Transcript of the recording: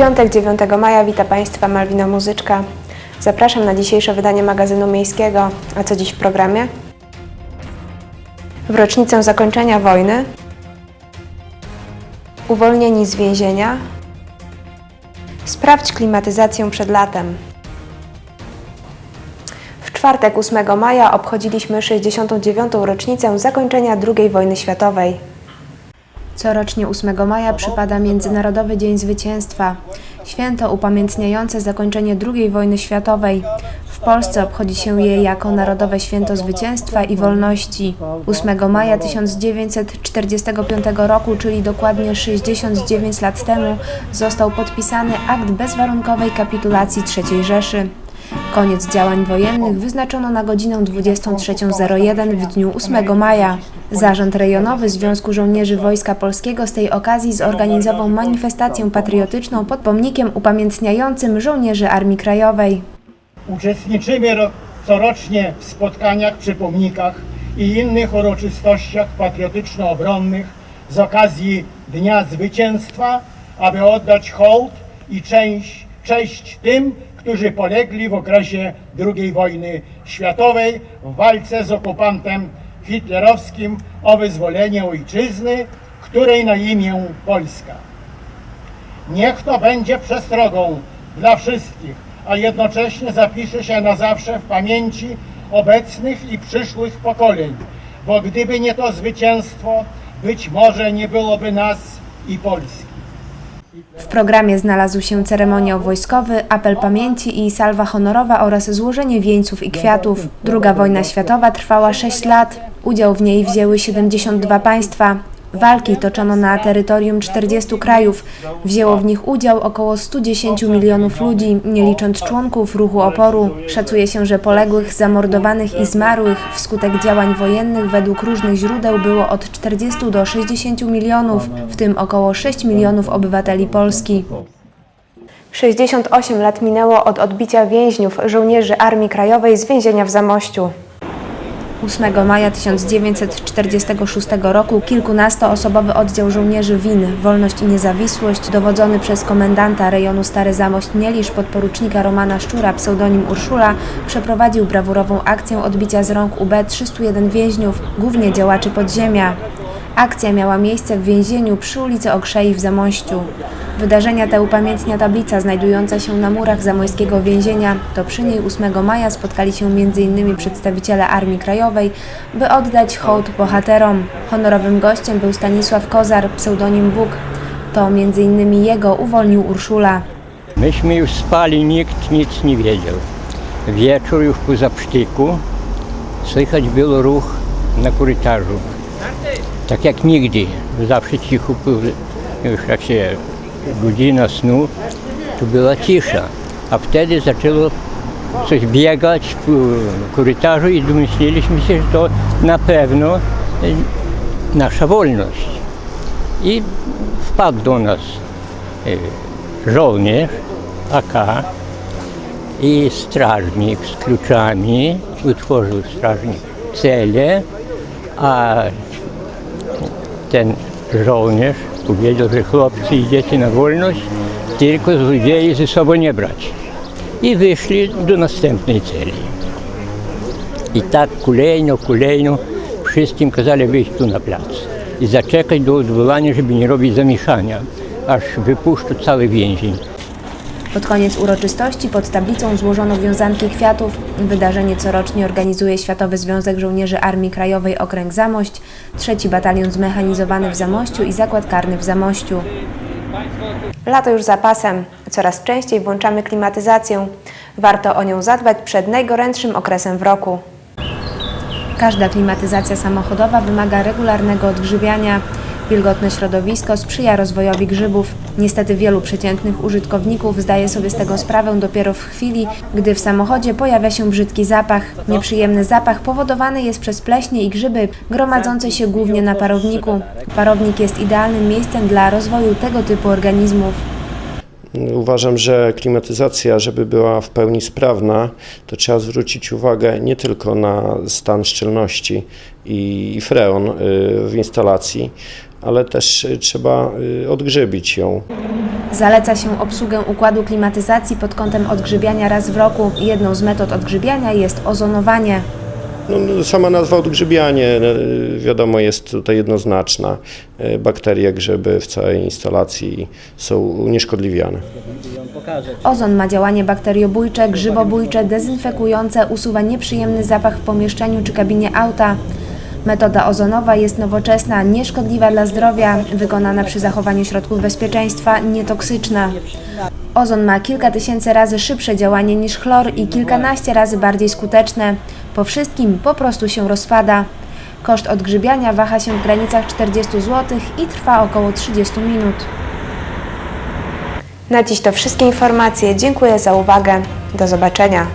piątek 9 maja wita Państwa Malwina Muzyczka. Zapraszam na dzisiejsze wydanie magazynu miejskiego. A co dziś w programie? W rocznicę zakończenia wojny, uwolnieni z więzienia, sprawdź klimatyzację przed latem. W czwartek 8 maja obchodziliśmy 69. rocznicę zakończenia II wojny światowej. Corocznie 8 maja przypada Międzynarodowy Dzień Zwycięstwa, święto upamiętniające zakończenie II wojny światowej. W Polsce obchodzi się je jako Narodowe Święto Zwycięstwa i Wolności. 8 maja 1945 roku, czyli dokładnie 69 lat temu, został podpisany akt bezwarunkowej kapitulacji III Rzeszy. Koniec działań wojennych wyznaczono na godzinę 23.01 w dniu 8 maja. Zarząd Rejonowy Związku Żołnierzy Wojska Polskiego z tej okazji zorganizował manifestację patriotyczną pod pomnikiem upamiętniającym żołnierzy Armii Krajowej. Uczestniczymy ro- corocznie w spotkaniach przy pomnikach i innych uroczystościach patriotyczno-obronnych z okazji Dnia Zwycięstwa, aby oddać hołd i cześć, cześć tym, którzy polegli w okresie II wojny światowej w walce z okupantem hitlerowskim o wyzwolenie ojczyzny, której na imię Polska. Niech to będzie przestrogą dla wszystkich, a jednocześnie zapisze się na zawsze w pamięci obecnych i przyszłych pokoleń, bo gdyby nie to zwycięstwo, być może nie byłoby nas i Polski. W programie znalazł się ceremoniał wojskowy, apel pamięci i salwa honorowa oraz złożenie wieńców i kwiatów. Druga wojna światowa trwała 6 lat. Udział w niej wzięły 72 państwa. Walki toczono na terytorium 40 krajów. Wzięło w nich udział około 110 milionów ludzi, nie licząc członków ruchu oporu. Szacuje się, że poległych, zamordowanych i zmarłych wskutek działań wojennych według różnych źródeł było od 40 do 60 milionów, w tym około 6 milionów obywateli Polski. 68 lat minęło od odbicia więźniów żołnierzy Armii Krajowej z więzienia w Zamościu. 8 maja 1946 roku kilkunastoosobowy oddział żołnierzy WIN Wolność i Niezawisłość, dowodzony przez komendanta rejonu Stary Zamość Mielisz podporucznika Romana Szczura, pseudonim Urszula, przeprowadził brawurową akcję odbicia z rąk UB 301 więźniów, głównie działaczy podziemia. Akcja miała miejsce w więzieniu przy ulicy Okrzei w Zamościu. Wydarzenia te upamiętnia tablica znajdująca się na murach zamojskiego więzienia. To przy niej 8 maja spotkali się m.in. przedstawiciele Armii Krajowej, by oddać hołd bohaterom. Honorowym gościem był Stanisław Kozar, pseudonim Bóg. To m.in. jego uwolnił Urszula. Myśmy już spali, nikt nic nie wiedział. Wieczór już po zapsztyku słychać było ruch na korytarzu. Tak jak nigdy, zawsze cicho było, już jak się godzina snu, to była cisza. A wtedy zaczęło coś biegać po korytarzu i domyśliliśmy się, że to na pewno e, nasza wolność. I wpadł do nas e, żołnierz AK i strażnik z kluczami. Utworzył strażnik cele, a ten żołnierz powiedział, że chłopcy idziecie na wolność, tylko złodziei ze sobą nie brać. I wyszli do następnej celi. I tak kolejno, kolejno wszystkim kazali wyjść tu na plac i zaczekać do odwołania, żeby nie robić zamieszania, aż wypuszczą cały więzień. Pod koniec uroczystości pod tablicą złożono wiązanki kwiatów. Wydarzenie corocznie organizuje Światowy Związek Żołnierzy Armii Krajowej Okręg Zamość, trzeci batalion zmechanizowany w Zamościu i zakład karny w Zamościu. Lato już za pasem. Coraz częściej włączamy klimatyzację. Warto o nią zadbać przed najgorętszym okresem w roku. Każda klimatyzacja samochodowa wymaga regularnego odgrzybiania. Wilgotne środowisko sprzyja rozwojowi grzybów. Niestety wielu przeciętnych użytkowników zdaje sobie z tego sprawę dopiero w chwili, gdy w samochodzie pojawia się brzydki zapach. Nieprzyjemny zapach powodowany jest przez pleśnie i grzyby gromadzące się głównie na parowniku. Parownik jest idealnym miejscem dla rozwoju tego typu organizmów. Uważam, że klimatyzacja, żeby była w pełni sprawna, to trzeba zwrócić uwagę nie tylko na stan szczelności i freon y, w instalacji, ale też y, trzeba y, odgrzebić ją. Zaleca się obsługę układu klimatyzacji pod kątem odgrzybiania raz w roku. Jedną z metod odgrzybiania jest ozonowanie. No, no, sama nazwa odgrzybianie, e, wiadomo, jest tutaj jednoznaczna. Bakterie, grzyby w całej instalacji są unieszkodliwiane. Ozon ma działanie bakteriobójcze, grzybobójcze, dezynfekujące, usuwa nieprzyjemny zapach w pomieszczeniu czy kabinie auta. Metoda ozonowa jest nowoczesna, nieszkodliwa dla zdrowia, wykonana przy zachowaniu środków bezpieczeństwa, nietoksyczna. Ozon ma kilka tysięcy razy szybsze działanie niż chlor i kilkanaście razy bardziej skuteczne. Po wszystkim po prostu się rozpada. Koszt odgrzybiania waha się w granicach 40 zł i trwa około 30 minut. Na dziś to wszystkie informacje. Dziękuję za uwagę. Do zobaczenia.